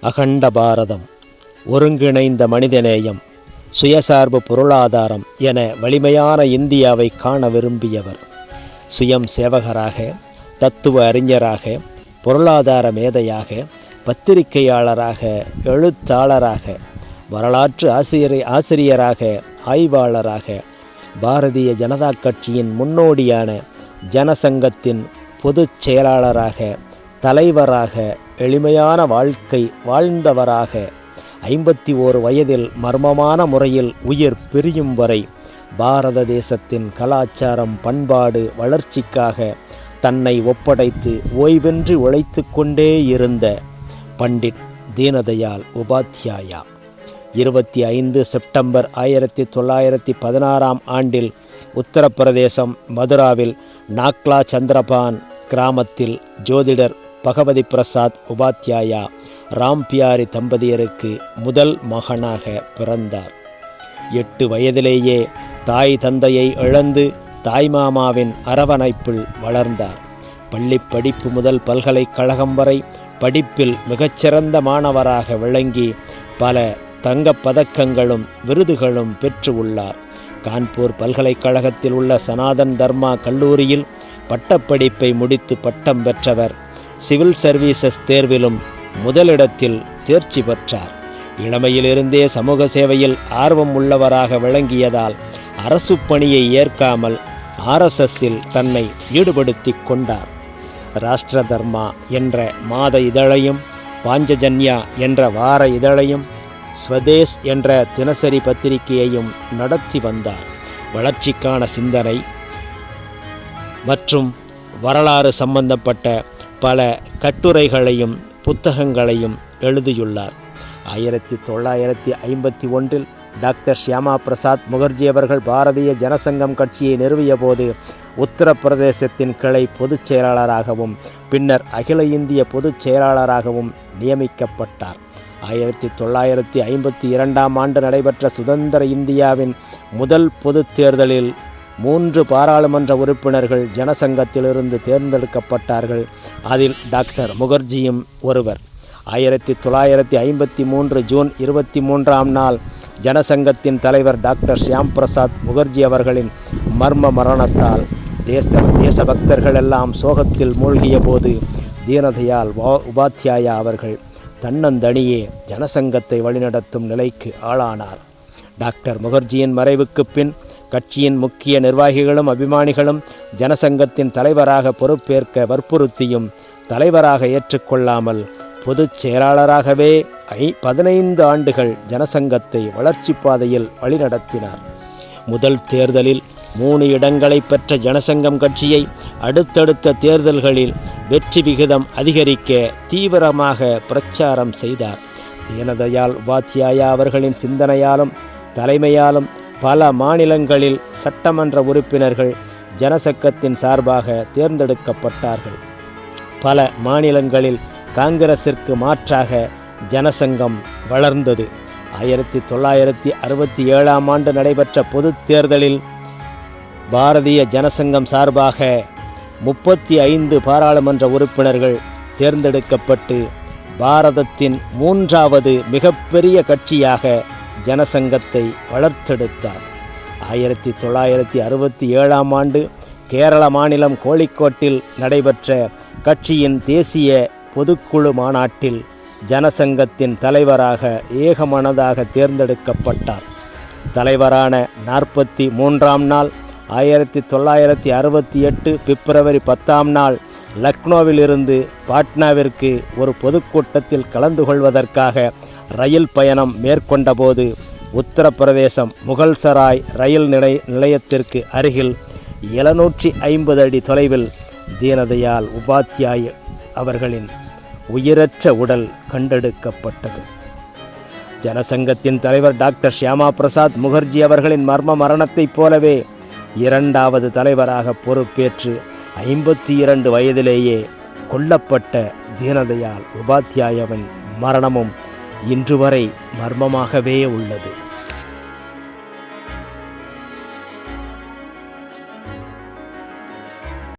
அகண்ட பாரதம் ஒருங்கிணைந்த மனிதநேயம் சுயசார்பு பொருளாதாரம் என வலிமையான இந்தியாவை காண விரும்பியவர். சுயம் சேவகராக தத்துவ அறிஞராக பொருளாதார மேதையாக பத்திரிகையாளராக எழுத்தாளராக வரலாற்று ஆசிரியர் ஆசிரியராக ஆய்வாளராக பாரதிய ஜனதா கட்சியின் முன்னோடியான ஜனசங்கத்தின் பொதுச் செயலாளராக தலைவராக எளிமையான வாழ்க்கை வாழ்ந்தவராக. ஐம்பத்தி ஓரு வயதில் மர்மமான முறையில் உயிர் பிரியும் வரை பாரத தேசத்தின் கலாச்சாரம் பண்பாடு வளர்ச்சிக்காக தன்னை ஒப்படைத்து ஓய்வின்றி உழைத்து கொண்டே இருந்த பண்டிட் தீனதயாள் உபாத்யாயா. இருபத்தி ஐந்து செப்டம்பர் ஆயிரத்தி தொள்ளாயிரத்தி பதினாறாம் ஆண்டில் உத்தரப்பிரதேசம் மதுராவில் நாக்லா சந்திரபான் கிராமத்தில் ஜோதிடர் பகவதி பிரசாத் உபாத்யாயா ராம்பியாரி தம்பதியருக்கு முதல் மகனாக பிறந்தார். எட்டு வயதிலேயே தாய் தந்தையை இழந்து தாய்மாமாவின் அரவணைப்பில் வளர்ந்தார். பள்ளி படிப்பு முதல் பல்கலைக்கழகம் வரை படிப்பில் மிகச்சிறந்த மாணவராக விளங்கி பல தங்கப் பதக்கங்களும் விருதுகளும் பெற்று உள்ளார். கான்பூர் பல்கலைக்கழகத்தில் உள்ள சனாதன் தர்மா கல்லூரியில் பட்டப்படிப்பை முடித்து பட்டம் பெற்றவர் சிவில் சர்வீசஸ் தேர்விலும் முதலிடத்தில் தேர்ச்சி பெற்றார். இளமையிலிருந்தே சமூக சேவையில் ஆர்வம் உள்ளவராக விளங்கியதால் அரசு பணியை ஏற்காமல் ஆர்எஸ்எஸ்ஸில் தன்னை ஈடுபடுத்தி கொண்டார். ராஷ்டிர தர்மா என்ற மாத இதழையும் பாஞ்சஜன்யா என்ற வார இதழையும் ஸ்வதேஷ் என்ற தினசரி பத்திரிகையையும் நடத்தி வந்தார். வளர்ச்சிக்கான சிந்தனை மற்றும் வரலாறு சம்பந்தப்பட்ட பல கட்டுரைகளையும் புத்தகங்களையும் எழுதியுள்ளார். ஆயிரத்தி தொள்ளாயிரத்தி ஐம்பத்தி ஒன்றில் டாக்டர் ஷியாமா பிரசாத் முகர்ஜி அவர்கள் பாரதிய ஜனசங்கம் கட்சியை நிறுவிய போது உத்தரப்பிரதேசத்தின் கிளை பொதுச் செயலாளராகவும் பின்னர் அகில இந்திய பொதுச் செயலாளராகவும் நியமிக்கப்பட்டார். ஆயிரத்தி தொள்ளாயிரத்தி ஐம்பத்தி இரண்டாம் ஆண்டு நடைபெற்ற சுதந்திர இந்தியாவின் முதல் பொதுத் தேர்தலில் மூன்று பாராளுமன்ற உறுப்பினர்கள் ஜனசங்கத்திலிருந்து தேர்ந்தெடுக்கப்பட்டார்கள். அதில் டாக்டர் முகர்ஜியும் ஒருவர். ஆயிரத்தி தொள்ளாயிரத்தி ஐம்பத்தி மூன்று ஜூன் இருபத்தி மூன்றாம் நாள் ஜனசங்கத்தின் தலைவர் டாக்டர் ஷியாம் பிரசாத் முகர்ஜி அவர்களின் மர்ம மரணத்தால் தேச தேசபக்தர்கள் எல்லாம் சோகத்தில் மூழ்கிய போது தீனதயாள் உபாத்தியாயா அவர்கள் தன்னந்தனியே ஜனசங்கத்தை வழிநடத்தும் நிலைக்கு ஆளானார். டாக்டர் முகர்ஜியின் மறைவுக்குப் பின் கட்சியின் முக்கிய நிர்வாகிகளும் அபிமானிகளும் ஜனசங்கத்தின் தலைவராக பொறுப்பேற்க வற்புறுத்தியும் தலைவராக ஏற்றுக்கொள்ளாமல் பொதுச் செயலாளராகவே ஐ பதினைந்து ஆண்டுகள் ஜனசங்கத்தை வளர்ச்சி பாதையில் வழிநடத்தினார். முதல் தேர்தலில் மூணு இடங்களை பெற்ற ஜனசங்கம் கட்சியை அடுத்தடுத்த தேர்தல்களில் வெற்றி விகிதம் அதிகரிக்க தீவிரமாக பிரச்சாரம் செய்தார். தீனதயாள் உபாத்யாயா அவர்களின் சிந்தனையாலும் தலைமையாலும் பல மாநிலங்களில் சட்டமன்ற உறுப்பினர்கள் ஜனசங்கத்தின் சார்பாக தேர்ந்தெடுக்கப்பட்டார்கள். பல மாநிலங்களில் காங்கிரசிற்கு மாற்றாக ஜனசங்கம் வளர்ந்தது. ஆயிரத்தி தொள்ளாயிரத்தி அறுபத்தி ஏழாம் ஆண்டு நடைபெற்ற பொதுத் தேர்தலில் பாரதிய ஜனசங்கம் சார்பாக முப்பத்தி ஐந்து பாராளுமன்ற உறுப்பினர்கள் தேர்ந்தெடுக்கப்பட்டு பாரதத்தின் மூன்றாவது மிகப்பெரிய கட்சியாக ஜனசங்கத்தை வளர்த்தெடுத்தார். ஆயிரத்தி தொள்ளாயிரத்தி அறுபத்தி ஏழாம் ஆண்டு கேரள மாநிலம் கோழிக்கோட்டில் நடைபெற்ற கட்சியின் தேசிய பொதுக்குழு மாநாட்டில் ஜனசங்கத்தின் தலைவராக ஏகமனதாக தேர்ந்தெடுக்கப்பட்டார். தலைவரான நாற்பத்தி மூன்றாம் நாள் ஆயிரத்தி தொள்ளாயிரத்தி அறுபத்தி எட்டு பிப்ரவரி பத்தாம் நாள் லக்னோவிலிருந்து பாட்னாவிற்கு ஒரு பொதுக்கூட்டத்தில் கலந்து கொள்வதற்காக ரயில் பயணம் மேற்கொண்டபோது உத்தரப்பிரதேசம் முகல்சராய் ரயில் நிலை நிலையத்திற்கு அருகில் எழுநூற்றி ஐம்பது அடி தொலைவில் தீனதயாள் உபாத்தியாய் அவர்களின் உயிரற்ற உடல் கண்டெடுக்கப்பட்டது. ஜனசங்கத்தின் தலைவர் டாக்டர் ஷியாமா பிரசாத் முகர்ஜி அவர்களின் மர்ம மரணத்தைப் போலவே இரண்டாவது தலைவராக பொறுப்பேற்று ஐம்பத்தி இரண்டு வயதிலேயே கொல்லப்பட்ட தீனதயாள் உபாத்தியாயவன் மரணமும் இன்று வரை மர்மமாகவே உள்ளது.